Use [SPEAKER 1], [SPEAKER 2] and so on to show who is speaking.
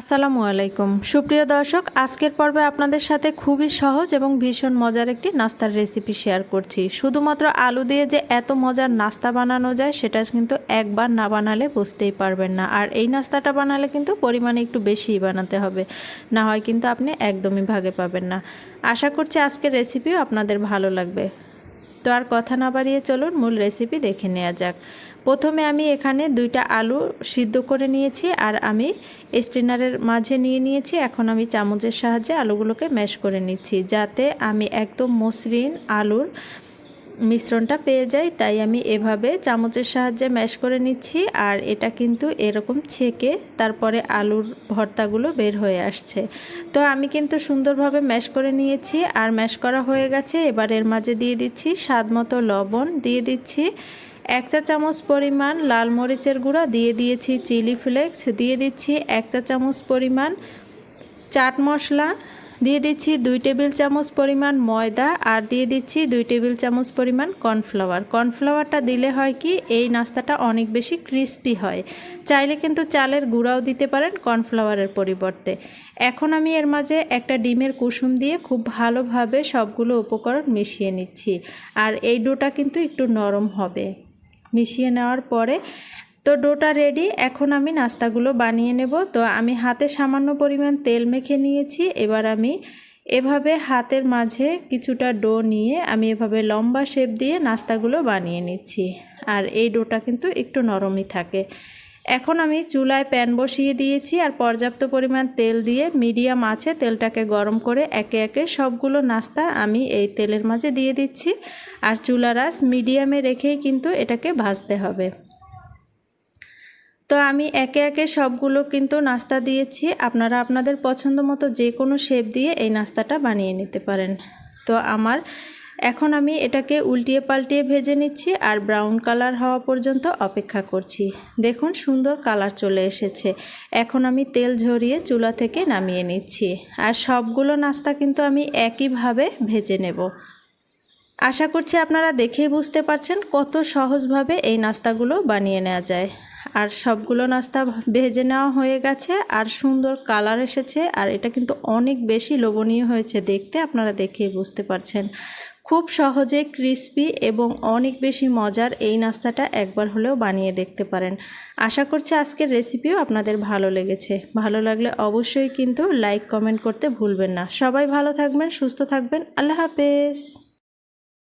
[SPEAKER 1] আসসালামু আলাইকুম। সুপ্রিয় দর্শক, আজকের পর্বে আপনাদের সাথে খুবই সহজ এবং ভীষণ মজার একটি নাস্তার রেসিপি শেয়ার করছি। শুধুমাত্র আলু দিয়ে যে এত মজার নাস্তা বানানো যায়, সেটা কিন্তু একবার না বানালে বুঝতেই পারবেন না। আর এই নাস্তাটা বানালে কিন্তু পরিমাণে একটু বেশিই বানাতে হবে। না হয় কিন্তু আপনি একদমই ভাগে পাবেন না। আশা করছি আজকের রেসিপিও আপনাদের ভালো লাগবে। তো আর কথা না বাড়িয়ে চলুন, মূল রেসিপি দেখে নেওয়া যাক। প্রথমে আমি এখানে দুইটা আলু সিদ্ধ করে নিয়েছি আর আমি স্টিনারের মাঝে নিয়ে নিয়েছি। এখন আমি চামচের সাহায্যে আলুগুলোকে ম্যাশ করে নিচ্ছি, যাতে আমি একদম মসৃণ আলুর মিশ্রণটা পেয়ে যাই, তাই আমি এভাবে চামচের সাহায্যে ম্যাশ করে নিচ্ছি আর এটা কিন্তু এরকম ছেঁকে তারপরে আলুর ভর্তাগুলো বের হয়ে আসছে। তো আমি কিন্তু সুন্দরভাবে ম্যাশ করে নিয়েছি আর ম্যাশ করা হয়ে গেছে। এবার এর মাঝে দিয়ে দিচ্ছি স্বাদ মতো লবণ, দিয়ে দিচ্ছি এক চা চামচ পরিমাণ লাল মরিচের গুঁড়া, দিয়ে দিয়েছি চিলি ফ্লেক্স, দিয়ে দিচ্ছি এক চা চামচ পরিমাণ চাট মশলা দিয়ে দিচ্ছি দুই টেবিল চামচ পরিমাণ ময়দা আর দিয়ে দিচ্ছি দুই টেবিল চামচ পরিমাণ কর্নফ্লাওয়ার। কর্নফ্লাওয়ারটা দিলে হয় কি, এই নাস্তাটা অনেক বেশি ক্রিস্পি হয়। চাইলে কিন্তু চালের গুঁড়াও দিতে পারেন কর্নফ্লাওয়ারের পরিবর্তে। এখন আমি এর মাঝে একটা ডিমের কুসুম দিয়ে খুব ভালোভাবে সবগুলো উপকরণ মিশিয়ে নিচ্ছি। আর এই ডোটা কিন্তু একটু নরম হবে। মিশিয়ে নেওয়ার পরে তো ডোটা রেডি এখন আমি নাস্তাগুলো বানিয়ে নেব। তো আমি হাতে সামান্য পরিমাণ তেল মেখে নিয়েছি। এবার আমি এভাবে হাতের মাঝে কিছুটা ডো নিয়ে আমি এভাবে লম্বা শেপ দিয়ে নাস্তাগুলো বানিয়ে নিচ্ছি। আর এই ডোটা কিন্তু একটু নরমই থাকে। এখন আমি চুলায় প্যান বসিয়ে দিয়েছি আর পর্যাপ্ত পরিমাণ তেল দিয়ে মিডিয়াম আছে, তেলটাকে গরম করে একে একে সবগুলো নাস্তা আমি এই তেলের মাঝে দিয়ে দিচ্ছি। আর চুলা রাস মিডিয়ামে রেখেই কিন্তু এটাকে ভাজতে হবে। তো আমি একে একে সবগুলো কিন্তু নাস্তা দিয়েছি। আপনারা আপনাদের পছন্দ মতো যে কোনো শেপ দিয়ে এই নাস্তাটা বানিয়ে নিতে পারেন। তো আমার এখন আমি এটাকে উল্টিয়ে পাল্টিয়ে ভেজে নিচ্ছি আর ব্রাউন কালার হওয়া পর্যন্ত অপেক্ষা করছি। দেখুন সুন্দর কালার চলে এসেছে। এখন আমি তেল ঝরিয়ে চুলা থেকে নামিয়ে নিচ্ছি। আর সবগুলো নাস্তা কিন্তু আমি একইভাবে ভেজে নেব। আশা করছি আপনারা দেখেই বুঝতে পারছেন কত সহজভাবে এই নাস্তাগুলো বানিয়ে নেওয়া যায়। আর সবগুলো নাস্তা ভেজে নেওয়া হয়ে গেছে, আর সুন্দর কালার এসেছে, আর এটা কিন্তু অনেক বেশি লোভনীয় হয়েছে দেখতে, আপনারা দেখেই বুঝতে পারছেন। খুব সহজে ক্রিস্পি এবং অনেক বেশি মজার এই নাস্তাটা একবার হলেও বানিয়ে দেখতে পারেন। আশা করছি আজকের রেসিপিও আপনাদের ভালো লেগেছে। ভালো লাগলে অবশ্যই কিন্তু লাইক, কমেন্ট করতে ভুলবেন না। সবাই ভালো থাকবেন, সুস্থ থাকবেন। আল্লাহ হাফেজ।